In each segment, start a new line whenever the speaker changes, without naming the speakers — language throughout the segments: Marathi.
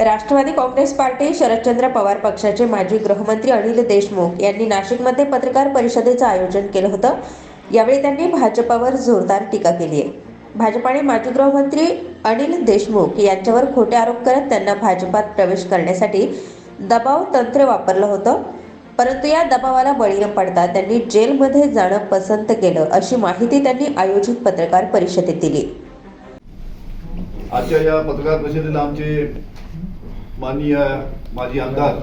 राष्ट्रवादी काँग्रेस पार्टी शरदचंद्र पवार पक्षाचे माजी गृहमंत्री अनिल देशमुख यांनी नाशिकमध्ये पत्रकार परिषदेचं आयोजन केलं होतं. यावेळी त्यांनी भाजपावर जोरदार टीका केली आहे. भाजपाने माजी गृहमंत्री अनिल देशमुख यांच्यावर खोटे आरोप करत त्यांना भाजपात प्रवेश करण्यासाठी दबाव तंत्र वापरलं होतं. परंतु या दबावाला बळी न पडता त्यांनी जेलमध्ये जाणं पसंत केलं अशी माहिती त्यांनी आयोजित पत्रकार परिषदेत दिली.
आजच्या या पत्रकार परिषदेला आमचे माननीय माजी आमदार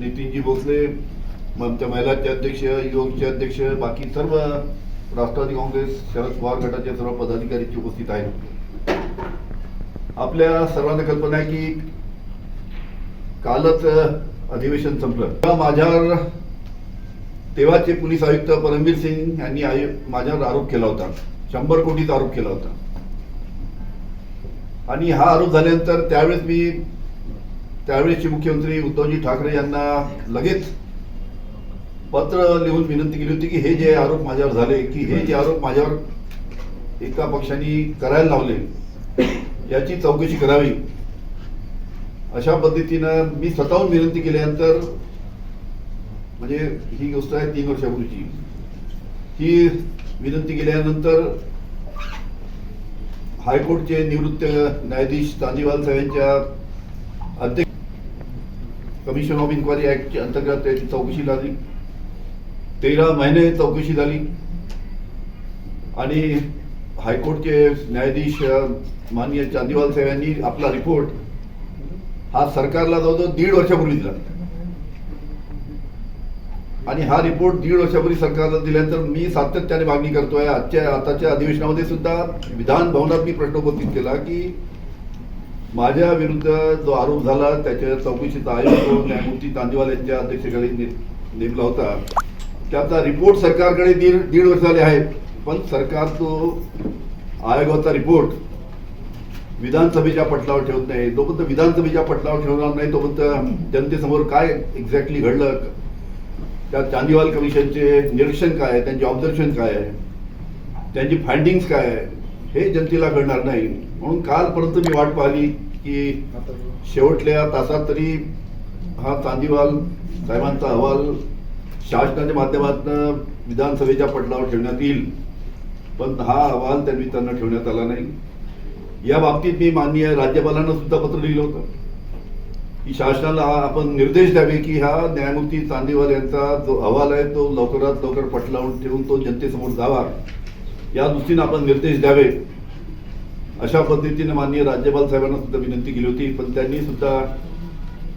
नितीनजी भोसले म- आमच्या महिलाचे अध्यक्ष युवकचे अध्यक्ष बाकी सर्व राष्ट्रवादी काँग्रेस शरद पवार गटाचे सर्व पदाधिकारी उपस्थित आहेत. आपल्या सर्वांना कल्पना आहे की कालच अधिवेशन संपलं. माझ्यावर तेव्हाचे पोलीस आयुक्त परमवीर सिंग यांनी आयु माझ्यावर आरोप केला होता. शंभर कोटीचा आरोप केला होता. आणि हा आरोप झाल्यानंतर त्यावेळेस मी त्यावेळेसचे मुख्यमंत्री उद्धवजी ठाकरे यांना लगेच पत्र लिहून विनंती केली होती की हे जे आरोप माझ्यावर झाले की हे जे आरोप माझ्यावर एका पक्षाने करायला लावले याची चौकशी करावी अशा पद्धतीनं मी स्वतःहून विनंती केल्यानंतर म्हणजे ही गोष्ट आहे तीन वर्षापूर्वीची ही विनंती केल्यानंतर हायकोर्टचे निवृत्त न्यायाधीश चांदीवाल साहेबांच्या कमिशन ऑफ इन्क्वायरी ऍक्टच्या अंतर्गत त्याची चौकशी झाली. तेरा महिने चौकशी झाली. आणि हायकोर्टचे न्यायाधीश माननीय चांदीवाल साहेब यांनी आपला रिपोर्ट हा सरकारला जवळजवळ दीड वर्षापूर्वी दिला. आणि हा रिपोर्ट दीड वर्षापूर्वी सरकारला दिल्यानंतर मी सातत्याने मागणी करतोय. आजच्या आताच्या अधिवेशनामध्ये सुद्धा विधान भवनात मी प्रश्न उपस्थित केला की माझ्या विरुद्ध जो आरोप झाला त्याच्या चौकशीचा आयोग न्यायमूर्ती चांदीवाल यांच्या अध्यक्षतेखाली ने- नेमला होता. त्याचा रिपोर्ट सरकारकडे दीड दीड वर्ष झाले आहेत. पण सरकार तो आयोगाचा रिपोर्ट विधानसभेच्या पटलावर ठेवत नाही. जोपर्यंत विधानसभेच्या पटलावर ठेवणार नाही तोपर्यंत जनतेसमोर काय एक्झॅक्टली घडलं? त्या चांदीवाल कमिशनचे निरीक्षण काय आहे? त्यांचे ऑब्झर्वेशन काय आहे? त्यांची फायंडिंग्स काय आहे? हे जनतेला कळणार नाही. म्हणून कालपर्यंत मी वाट पाहिली. की शेवटल्या तासात तरी हा चांदीवाल साहेबांचा अहवाल शासनाच्या माध्यमातून विधानसभेच्या पटलावर ठेवण्यात येईल. पण हा अहवाल त्यांनी त्यांना ठेवण्यात आला नाही. या बाबतीत मी माननीय राज्यपालांना सुद्धा पत्र लिहिलं होतं. की शासनाला आपण निर्देश द्यावे की हा न्यायमूर्ती चांदीवाल यांचा जो अहवाल आहे तो लवकरात लवकर पटलावून ठेवून तो जनतेसमोर जावा. या दृष्टीने आपण निर्देश द्यावे. अशा पद्धतीने माननीय राज्यपाल साहेबांना सुद्धा विनंती केली होती पण त्यांनी सुद्धा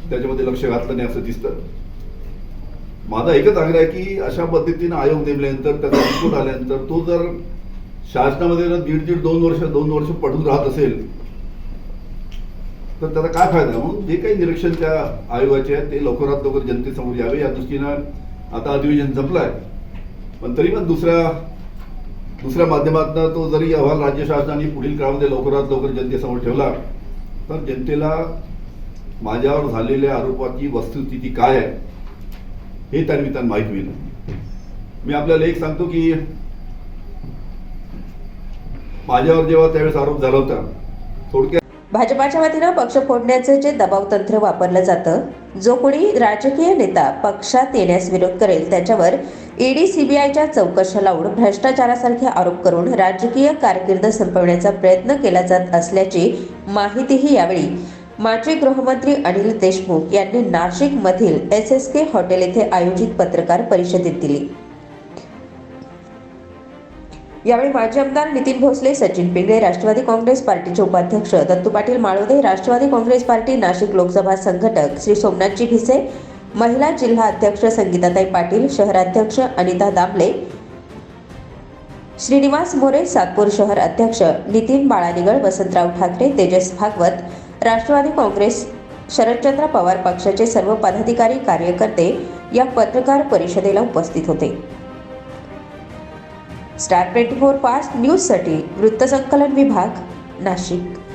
त्याच्यामध्ये लक्ष घातलं नाही असं दिसतं. माझा एकच आग्रह आहे की अशा पद्धतीने आयोग नेमल्यानंतर त्याचा रिपोर्ट आल्यानंतर तो जर शासनामध्ये जर दीड दीड दोन वर्ष दोन वर्ष पडून राहत असेल तर त्याचा काय फायदा? म्हणून जे काही निरीक्षण त्या आयोगाचे आहे ते लवकरात लवकर जनतेसमोर यावे. या दृष्टीनं आता अधिवेशन संपलंय पण तरी पण दुसऱ्या दुसऱ्या माध्यमातून तो जरी अहवाल राज्य शासनाने पुढील काळामध्ये लवकरात लवकर जनतेसमोर ठेवला तर जनतेला माझ्यावर झालेल्या आरोपाची वस्तुस्थिती काय आहे हे त्या माहीत होईल. मी आपल्याला एक सांगतो की माझ्यावर जेव्हा त्यावेळेस आरोप झाला होता थोडक्यात
भाजपाच्या वतीनं पक्ष फोडण्याचं जे दबाव तंत्र वापरलं जातं जो कोणी राजकीय नेता पक्षात येण्यास विरोध करेल त्याच्यावर ईडी सीबीआयच्या चौकशा लावून भ्रष्टाचारासारखे आरोप करून राजकीय कारकीर्द संपवण्याचा प्रयत्न केला जात असल्याची माहितीही यावेळी माजी गृहमंत्री अनिल देशमुख यांनी नाशिकमधील एस एस के हॉटेल येथे आयोजित पत्रकार परिषदेत दिली. यावेळी माजी आमदार नितीन भोसले सचिन पिंगळे राष्ट्रवादी काँग्रेस पार्टीचे उपाध्यक्ष दत्तू पाटील माळोदे राष्ट्रवादी काँग्रेस पार्टी नाशिक लोकसभा संघटक श्री सोमनाथजी भिसे महिला जिल्हा अध्यक्ष संगीताताई पाटील शहराध्यक्ष अनिता दामले श्रीनिवास मोरे सातपूर शहर अध्यक्ष नितीन बाळानिगळ वसंतराव ठाकरे तेजस भागवत राष्ट्रवादी काँग्रेस शरदचंद्र पवार पक्षाचे सर्व पदाधिकारी कार्यकर्ते या पत्रकार परिषदेला उपस्थित होते. स्टार ट्वेंटी फोर फास्ट न्यूजसाठी वृत्तसंकलन विभाग नाशिक.